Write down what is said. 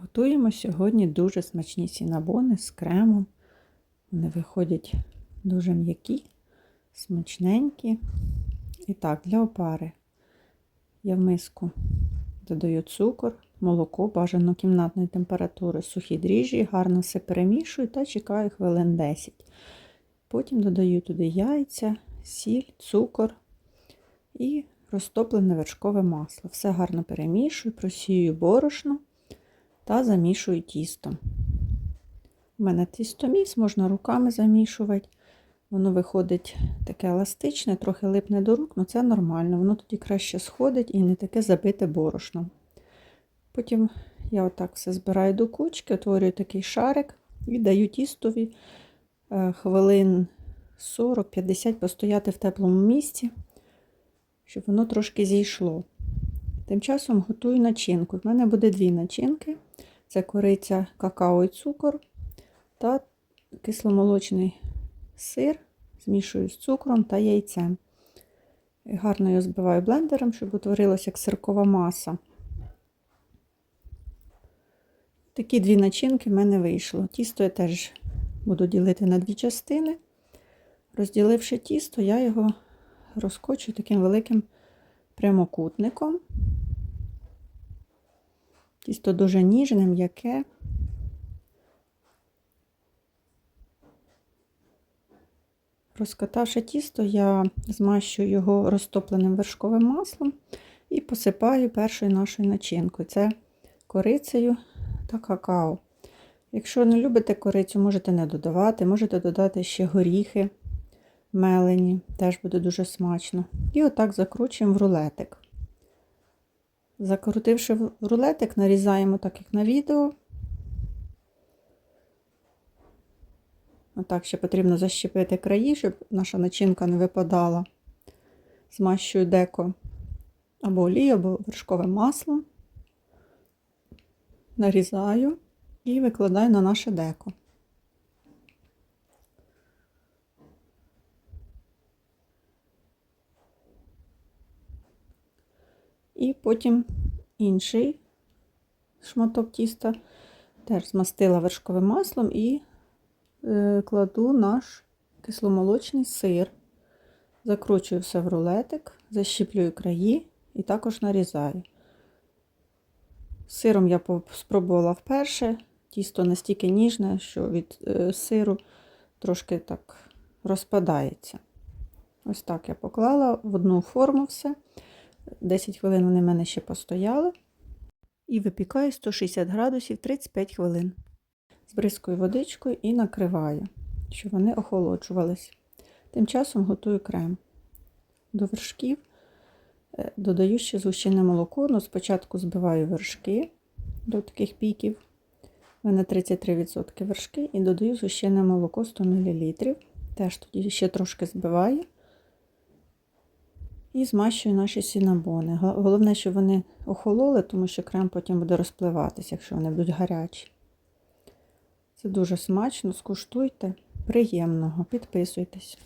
Готуємо сьогодні дуже смачні сінабони з кремом. Вони виходять дуже м'які, смачненькі. І так, для опари я в миску додаю цукор, молоко бажано кімнатної температури, сухі дріжджі, гарно все перемішую та чекаю хвилин 10. Потім додаю туди яйця, сіль, цукор і розтоплене вершкове масло. Все гарно перемішую, просію борошно та замішую тісто. У мене тістоміс, можна руками замішувати. Воно виходить таке еластичне, трохи липне до рук, але це нормально. Воно тоді краще сходить і не таке забите борошном. Потім я отак все збираю до кучки, утворюю такий шарик і даю тістові е, хвилин 40-50 постояти в теплому місці, щоб воно трошки зійшло. Тим часом готую начинку. В мене буде дві начинки: це кориця, какао і цукор та кисломолочний сир, змішую з цукром та яйцем. Гарно його збиваю блендером, щоб утворилася як сиркова маса. Такі дві начинки в мене вийшло. Тісто я теж буду ділити на дві частини. Розділивши тісто, я його розкочу таким великим прямокутником. Тісто дуже ніжне, м'яке. Розкатавши тісто, я змащую його розтопленим вершковим маслом і посипаю першою нашою начинкою. Це корицею та какао. Якщо не любите корицю, можете не додавати, можете додати ще горіхи мелені, теж буде дуже смачно. І отак закручуємо в рулетик. Закрутивши рулетик, нарізаємо так, як на відео. Отак ще потрібно защепити краї, щоб наша начинка не випадала. Змащую деко або олію, або вершкове масло. Нарізаю і викладаю на наше деко. І потім інший шматок тіста теж змастила вершковим маслом і е, кладу наш кисломолочний сир, закручую все в рулетик, защіплюю краї і також нарізаю. Сиром я спробувала вперше, тісто настільки ніжне, що від е, сиру трошки так розпадається. Ось так я поклала в одну форму все. 10 хвилин вони в мене ще постояли. І випікаю 160 градусів 35 хвилин. Збризкую водичкою і накриваю, щоб вони охолоджувались. Тим часом готую крем. До вершків е, додаю ще згущене молоко, але спочатку збиваю вершки до таких піків. У мене 33% вершки, і додаю згущене молоко 100 мл. Теж тоді ще трошки збиваю. І змащую наші сінабони. Головне, щоб вони охололи, тому що крем потім буде розпливатися, якщо вони будуть гарячі. Це дуже смачно, скуштуйте, приємного, підписуйтесь.